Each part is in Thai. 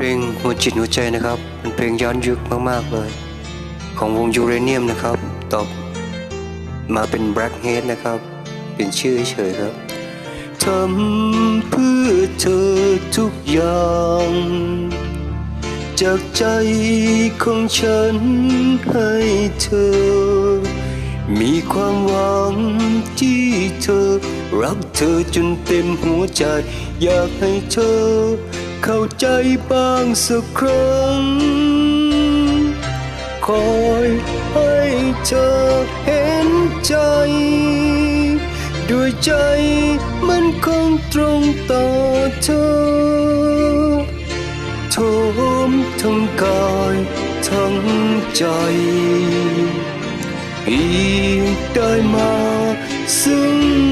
เพลงหัวจิตหัวใจนะครับ เป็นเพลงย้อนยุคมาก ๆ เลย ของวงยูเรเนียมนะครับ ตอบมาเป็น Black Head นะครับ เป็นชื่อเฉยๆครับทำเพื่อเธอทุกอย่าง จากใจของฉันให้เธอ มีความหวังที่เธอ รักเธอจนเต็มหัวใจ อยากให้เธอ เข้าใจบ้างสักครั้ง คอยให้เธอเห็นใจ ด้วยใจมันคงตรงต่อเธอโทมทั้งกายทั้งใจอีกได้มาซึ่ง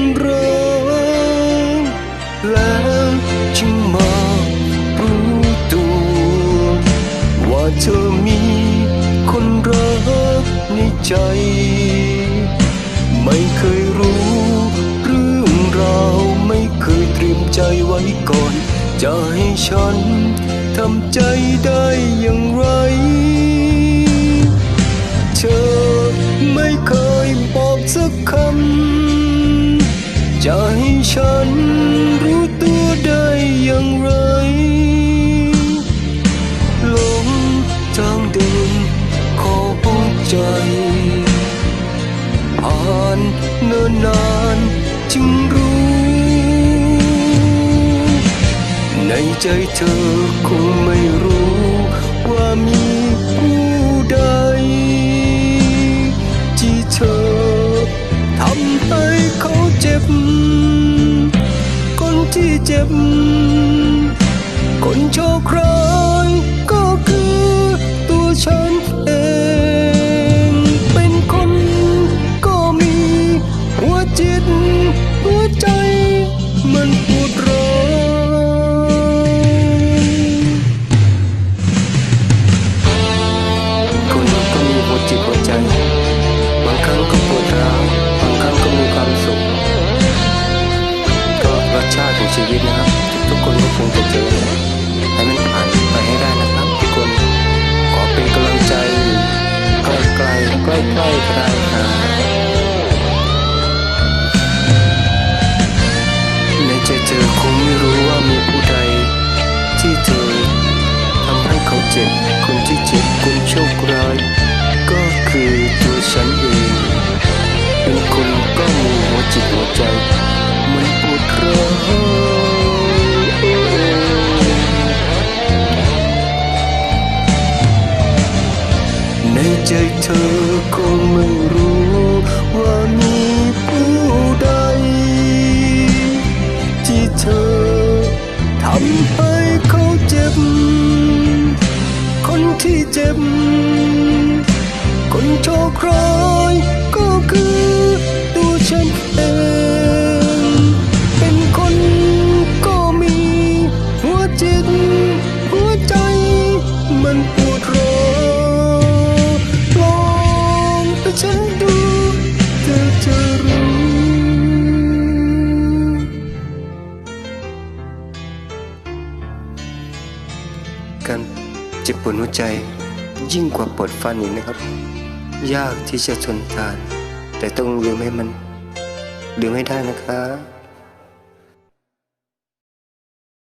ใจ ไม่เคยรู้เรื่องราวไม่เคยเตรียมใจไว้ก่อน จะให้ฉันทำใจได้อย่างไร เธอไม่เคยบอกสักคำจะให้ฉัน จึงรู้ ในใจเธอคงไม่รู้ว่ามีผู้ใด ที่เธอทำให้เขาเจ็บ คนที่เจ็บ ใกล้ๆก็ได้ครับในใจเธอคงไม่รู้ว่ามีผู้ใด ที่เธอทำให้เขาเจ็บ คนที่เจ็บคนโชคร้าย ก็คือตัวฉันเองเป็นคนก็มีหัวจิตหัวใจ มันปวดร้าวในใจเธอ ทำให้เขาเจ็บ คนที่เจ็บ คนโชคร้ายก็คือตัวฉันเองเป็นคนก็มี หัวจิต หัวใจมันปวดร้าวลองไปฉันดูเธอจะ การเจ็บปวดหัวใจ ยิ่งกว่าปวดฟันอีกนะครับ ยากที่จะทนทาน แต่ต้องลืมให้มันลืมให้ได้นะครับ